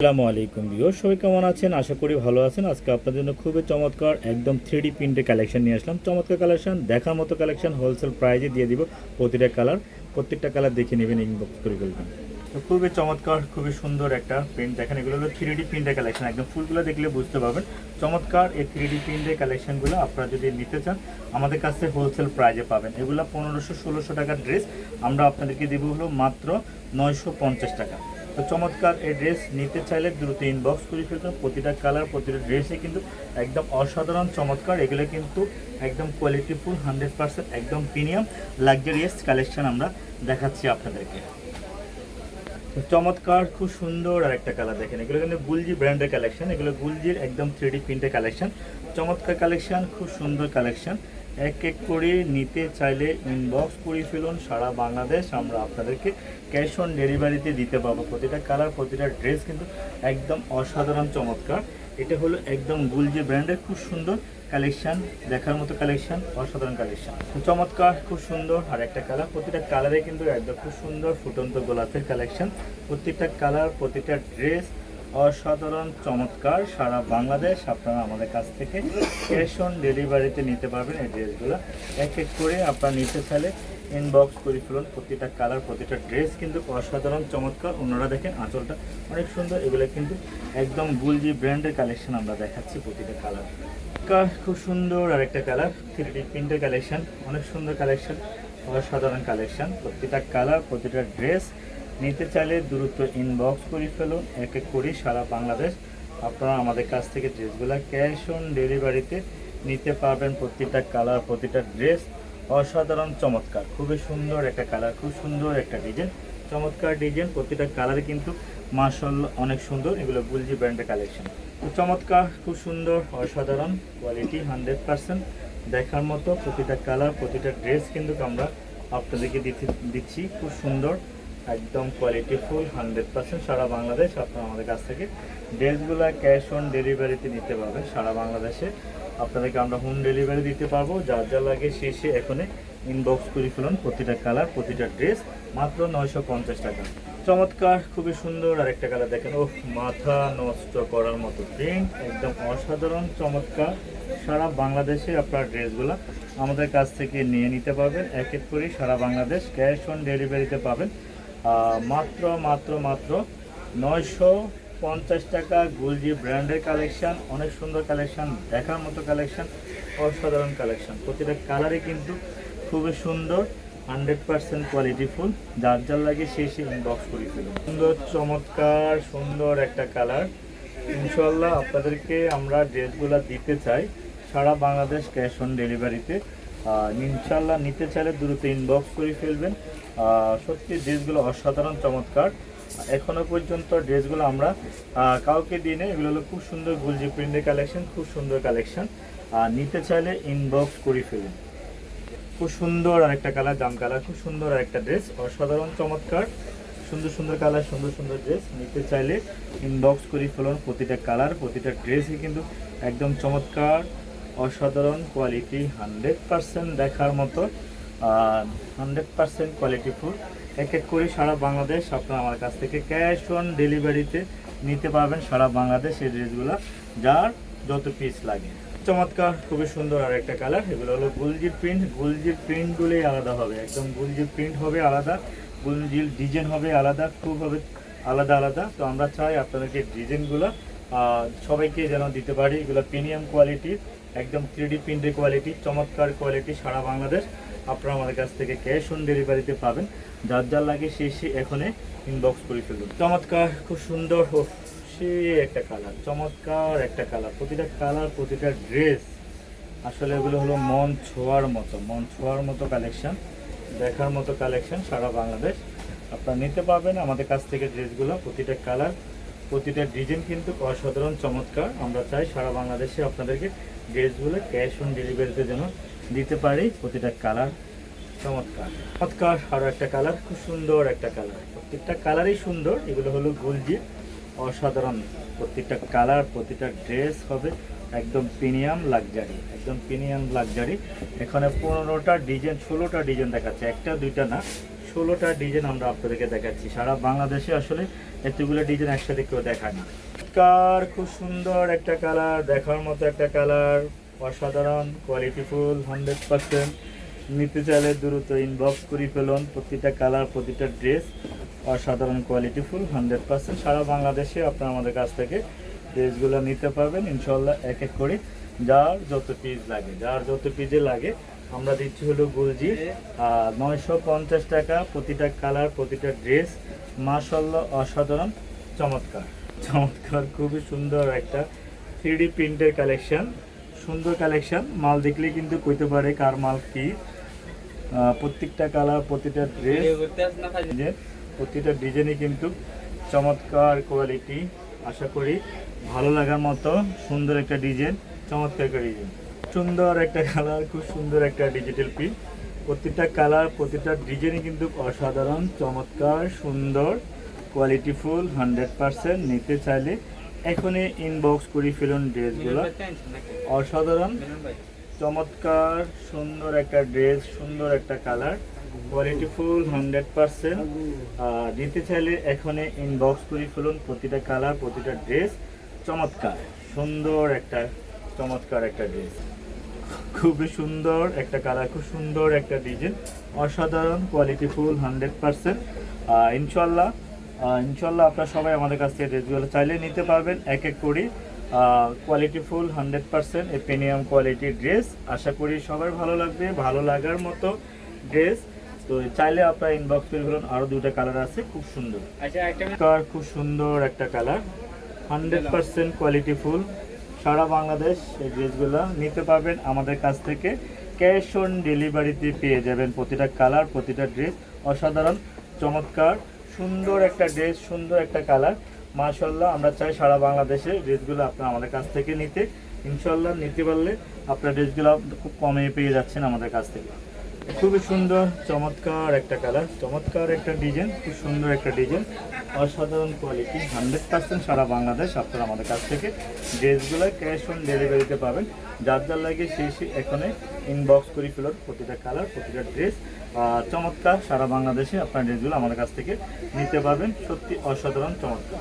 আসসালামু আলাইকুম ভিউয়ার সবাই কেমন আছেন? আশা করি ভালো আছেন। আজকে আপনাদের জন্য খুবই চমৎকার একদম থ্রি ডি প্রিন্টে কালেকশন নিয়ে আসলাম। চমৎকার কালেকশন দেখার মতো কালেকশন হোলসেল প্রাইজে দিয়ে দিব প্রতিটা কালার প্রত্যেকটা কালার দেখে নেবেন ইনবক্স করে ফেলবেন। তো খুবই চমৎকার, খুবই সুন্দর একটা প্রিন্ট দেখেন, এগুলো হলো থ্রি ডি প্রিন্টের কালেকশন একদম ফুলগুলো দেখলে বুঝতে পারবেন। চমৎকার এই থ্রি ডি প্রিন্টের কালেকশনগুলো আপনারা যদি নিতে চান, আমাদের কাছে হোলসেল প্রাইজে পাবেন। এগুলো পনেরোশো, ষোলোশো টাকার ড্রেস আমরা আপনাদেরকে দেবো হলো মাত্র নয়শো পঞ্চাশ টাকা। তো চমৎকার এই ড্রেস নিতে চাইলে দ্রুত ইনবক্স করে ফেলবেন প্রতিটা কালার প্রতিটা ড্রেসে কিন্তু একদম অসাধারণ চমৎকার। এগুলো কিন্তু একদম কোয়ালিটিফুল হান্ড্রেড পার্সেন্ট একদম প্রিমিয়াম লাক্সারিয়াস কালেকশন আমরা দেখাচ্ছি আপনাদেরকে। চমৎকার, খুব সুন্দর আর একটা কালার দেখেন। এগুলো কিন্তু গুলজি ব্র্যান্ডের কালেকশন এগুলো গুলজির একদম থ্রি ডি প্রিন্টের কালেকশন চমৎকার কালেকশন খুব সুন্দর কালেকশন এক এক করে নিতে চাইলে ইনবক্স করে ফেলুন সারা বাংলাদেশ। আমরা আপনাদেরকে ক্যাশ অন ডেলিভারিতে দিতে পারব। প্রতিটা কালার প্রতিটা ড্রেস কিন্তু একদম অসাধারণ, চমৎকার। এটা হলো একদম গুলজি ব্র্যান্ডের খুব সুন্দর কালেকশন দেখার মতো কালেকশন অসাধারণ কালেকশন চমৎকার, খুব সুন্দর। আর একটা কালার প্রতিটা কালারে কিন্তু একদম খুব সুন্দর, ফুটন্ত গোলাপের কালেকশান প্রত্যেকটা কালার প্রতিটা ড্রেস অসাধারণ, চমৎকার সারা বাংলাদেশ আপনারা আমাদের কাছ থেকে ক্যাশ অন ডেলিভারিতে নিতে পারবেন এই ড্রেসগুলো। এক এক করে আপনারা নিতে চাইলে ইনবক্স করে ফেলুন, প্রতিটা কালার প্রতিটা ড্রেস কিন্তু অসাধারণ, চমৎকার। অন্যরা দেখেন আঁচলটা অনেক সুন্দর, এগুলো কিন্তু একদম গুলজি ব্র্যান্ডের কালেকশন আমরা দেখাচ্ছি প্রতিটা কালার খুব সুন্দর আর একটা কালার থ্রি ডি প্রিন্টের কালেকশন অনেক সুন্দর কালেকশন অসাধারণ কালেকশন প্রতিটা কালার প্রতিটা ড্রেস নিতে চাইলে দ্রুত ইনবক্স করে ফেলুন, এক এক করে সারা বাংলাদেশ। আপনারা আমাদের কাছ থেকে ড্রেসগুলো ক্যাশ অন ডেলিভারিতে নিতে পারবেন প্রতিটা কালার প্রতিটা ড্রেস অসাধারণ, চমৎকার। খুবই সুন্দর একটা কালার খুব সুন্দর একটা ডিজাইন চমৎকার ডিজাইন প্রতিটা কালার কিন্তু মার্শাল অনেক সুন্দর। এগুলো গুলজি ব্র্যান্ডের কালেকশন তো চমৎকার, খুব সুন্দর, অসাধারণ কোয়ালিটি হান্ড্রেড পার্সেন্ট দেখার মতো প্রতিটা কালার প্রতিটা ড্রেস কিন্তু আমরা আপনাদেরকে দিচ্ছি। খুব সুন্দর। একদম কোয়ালিটি ফুল হান্ড্রেড পার্সেন্ট সারা বাংলাদেশ আপনারা আমাদের কাছ থেকে ড্রেসগুলো ক্যাশ অন ডেলিভারিতে নিতে পারবেন সারা বাংলাদেশে। আপনাদেরকে আমরা হোম ডেলিভারি দিতে পারব, যার যা লাগে শেষে এখানে ইনবক্স করে ফেলুন প্রতিটা কালার প্রতিটা ড্রেস মাত্র নয়শো পঞ্চাশ টাকা। চমৎকার, খুবই সুন্দর আর একটা কালার দেখেন ও মাথা নষ্ট করার মতো প্রিন্ট একদম অসাধারণ, চমৎকার। সারা বাংলাদেশে আপনার ড্রেসগুলো আমাদের কাছ থেকে নিয়ে নিতে পারবেন, এক এক করে সারা বাংলাদেশ ক্যাশ অন ডেলিভারিতে পাবেন। মাত্র মাত্র মাত্র নয়শো পঞ্চাশ টাকা গুলজি ব্র্যান্ডের কালেকশান, অনেক সুন্দর কালেকশন, দেখার মতো কালেকশান, অসাধারণ কালেকশন। প্রতিটা কালারই কিন্তু খুবই সুন্দর, হান্ড্রেড পার্সেন্ট কোয়ালিটি ফুল। যার যার লাগে সেই সেই ইনবক্স করে ফেলুন। সুন্দর, চমৎকার, সুন্দর একটা কালার। ইনশাল্লাহ আপনাদেরকে আমরা ড্রেসগুলো দিতে চাই। সারা বাংলাদেশ ক্যাশ অন ডেলিভারিতে। ইনশাল্লাহ নিতে চাইলে দ্রুত ইনবক্স করে ফেলবেন। সত্যি ড্রেসগুলো অসাধারণ, চমৎকার। এখনও পর্যন্ত ড্রেসগুলো আমরা কাউকে দিই না এগুলো হলো খুব সুন্দর গুলজি প্রিন্টের কালেকশন, খুব সুন্দর কালেকশন। আর নিতে চাইলে ইনবক্স করে ফেলুন। খুব সুন্দর আর একটা কালার, জাম কালার, খুব সুন্দর আর একটা ড্রেস। অসাধারণ, চমৎকার। সুন্দর সুন্দর কালার, সুন্দর সুন্দর ড্রেস। নিতে চাইলে ইনবক্স করে ফেলুন প্রতিটা কালার, প্রতিটা ড্রেসই কিন্তু একদম চমৎকার। অসাধারণ কোয়ালিটি হান্ড্রেড পার্সেন্ট দেখার মতো হান্ড্রেড পার্সেন্ট কোয়ালিটি ফুল এক এক করে সারা বাংলাদেশ আপনারা আমার কাছ থেকে ক্যাশ অন ডেলিভারিতে নিতে পারবেন সারা বাংলাদেশ এই ড্রেসগুলো যার যত পিস লাগে। চমৎকার, খুবই সুন্দর আর একটা কালার এগুলো হলো গুলজির প্রিন্ট গুলজির প্রিন্টগুলোই আলাদা হবে, একদম গুলজির প্রিন্ট হবে আলাদা, গুলজির ডিজাইন হবে আলাদা, খুব হবে আলাদা আলাদা। তো আমরা চাই আপনাদেরকে ডিজাইনগুলো সবাইকে যেন দিতে পারি। এগুলো প্রিমিয়াম কোয়ালিটি, একদম থ্রিডি প্রিন্টের কোয়ালিটি চমৎকার কোয়ালিটি সারা বাংলাদেশ। আপনারা আমাদের কাছ থেকে ক্যাশ অন ডেলিভারিতে পাবেন। যার যার লাগে সে সে এখানে ইনবক্স করে ফেলুন। চমৎকার, খুব সুন্দর, ও সে একটা কালার চমৎকার একটা কালার প্রতিটা কালার প্রতিটা ড্রেস আসলে এগুলো হলো মন ছোঁয়ার মতো, মন ছোঁয়ার মতো কালেকশন দেখার মতো কালেকশন সারা বাংলাদেশ। আপনারা নিতে পারবেন। আমাদের কাছ থেকে ড্রেসগুলো প্রতিটা কালার প্রতিটা ডিজাইন কিন্তু অসাধারণ, চমৎকার। আমরা চাই সারা বাংলাদেশে আপনাদেরকে ড্রেসগুলো ক্যাশ অন ডেলিভারিতে যেন দিতে পারি। প্রতিটা কালার চমৎকার। চমৎকার আরও একটা কালার, খুব সুন্দর একটা কালার। প্রত্যেকটা কালারই সুন্দর, এগুলো হলো গুলজি অসাধারণ। প্রত্যেকটা কালার, প্রতিটা ড্রেস হবে একদম প্রিমিয়াম লাক্সারি, একদম প্রিমিয়াম লাক্সারি। এখানে পনেরোটা ডিজাইন, ষোলোটা ডিজাইন দেখাচ্ছে। একটা, দুইটা না। ষোলোটা ডিজাইন আমরা আপনাদেরকে দেখাচ্ছি। সারা বাংলাদেশে আসলে এতগুলো ডিজাইন একসাথে কেউ দেখায় না। কার খুব সুন্দর একটা কালার, দেখার মতো একটা কালার, অসাধারণ কোয়ালিটিফুল হান্ড্রেড পার্সেন্ট নিতে চাইলে দ্রুত ইনবক্স করে ফেলুন, প্রতিটা কালার, প্রতিটা ড্রেস অসাধারণ কোয়ালিটিফুল হান্ড্রেড পার্সেন্ট সারা বাংলাদেশে আপনারা আমাদের কাছ থেকে ড্রেসগুলো নিতে পারবেন ইনশাল্লাহ এক এক করে। যার যত পিস লাগে, যার যত পিজে লাগে আমরা দিচ্ছি হলো গুলজি। নয়শো পঞ্চাশ টাকা প্রতিটা কালার, প্রতিটা ড্রেস। মাসাল্লাহ অসাধারণ, চমৎকার। চমৎকার, খুবই সুন্দর একটা থ্রি প্রিন্টের কালেকশন। সুন্দর কালেকশন, মাল দেখলেই কিন্তু কইতে পারে কার মাল কি। প্রত্যেকটা কালার, প্রতিটা ড্রেস। প্রতিটা ডিজাইনই কিন্তু চমৎকার কোয়ালিটি, আশা করি ভালো লাগার মতো সুন্দর একটা ডিজাইন, চমৎকার একটা ডিজাইন। সুন্দর একটা কালার খুব সুন্দর একটা ডিজিটাল প্রিন্ট প্রতিটা কালার প্রতিটা ডিজাইনই কিন্তু অসাধারণ, চমৎকার, সুন্দর কোয়ালিটিফুল হান্ড্রেড পার্সেন্ট নিতে চাইলে এখনই ইনবক্স করে ফেলুন ড্রেসগুলো অসাধারণ, চমৎকার, সুন্দর একটা ড্রেস সুন্দর একটা কালার কোয়ালিটিফুল হান্ড্রেড পার্সেন্ট দিতে চাইলে এখানে ইনবক্স করে ফেলুন প্রতিটা কালার প্রতিটা ড্রেস চমৎকার, সুন্দর একটা চমৎকার একটা ড্রেস খুবই সুন্দর একটা কালার খুব সুন্দর একটা ডিজাইন অসাধারণ কোয়ালিটিফুল হান্ড্রেড পার্সেন্ট ইনশাল্লাহ ইনশাল্লাহ আপনারা সবাই আমাদের কাছ থেকে ড্রেসগুলো চাইলে নিতে পারবেন। এক এক করে কোয়ালিটিফুল হান্ড্রেড পার্সেন্ট এই প্রিমিয়াম কোয়ালিটির ড্রেস আশা করি সবার ভালো লাগবে ভালো লাগার মতো ড্রেস তো চাইলে আপনার ইনবক্স করে ফেলুন আরও দুটো কালার আছে খুব সুন্দর। আচ্ছা খুব সুন্দর একটা colour hundred percent quality full সারা বাংলাদেশ এই ড্রেসগুলো নিতে পারবেন আমাদের কাছ থেকে। ক্যাশ অন ডেলিভারিতে পেয়ে যাবেন প্রতিটা কালার, প্রতিটা ড্রেস। অসাধারণ, চমৎকার, সুন্দর একটা ড্রেস, সুন্দর একটা কালার। মাশাল্লাহ আমরা চাই সারা বাংলাদেশে ড্রেসগুলো আপনার আমাদের কাছ থেকে নিতে। ইনশাল্লাহ নিতে পারলে আপনার ড্রেসগুলো খুব কমে পেয়ে যাচ্ছেন আমাদের কাছ থেকে। খুবই সুন্দর, চমৎকার একটা কালার চমৎকার একটা ডিজাইন খুব সুন্দর একটা ডিজাইন অসাধারণ কোয়ালিটি হান্ড্রেড পার্সেন্ট সারা বাংলাদেশ আপনারা আমাদের কাছ থেকে ড্রেসগুলো ক্যাশ অন ডেলিভারিতে পাবেন। যার যার লাগে সেই সেই এখানে ইনবক্স করে ফেলুন প্রতিটা কালার প্রতিটা ড্রেস চমৎকার সারা বাংলাদেশে আপনার ড্রেসগুলো আমাদের কাছ থেকে নিতে পারবেন। সত্যি অসাধারণ, চমৎকার।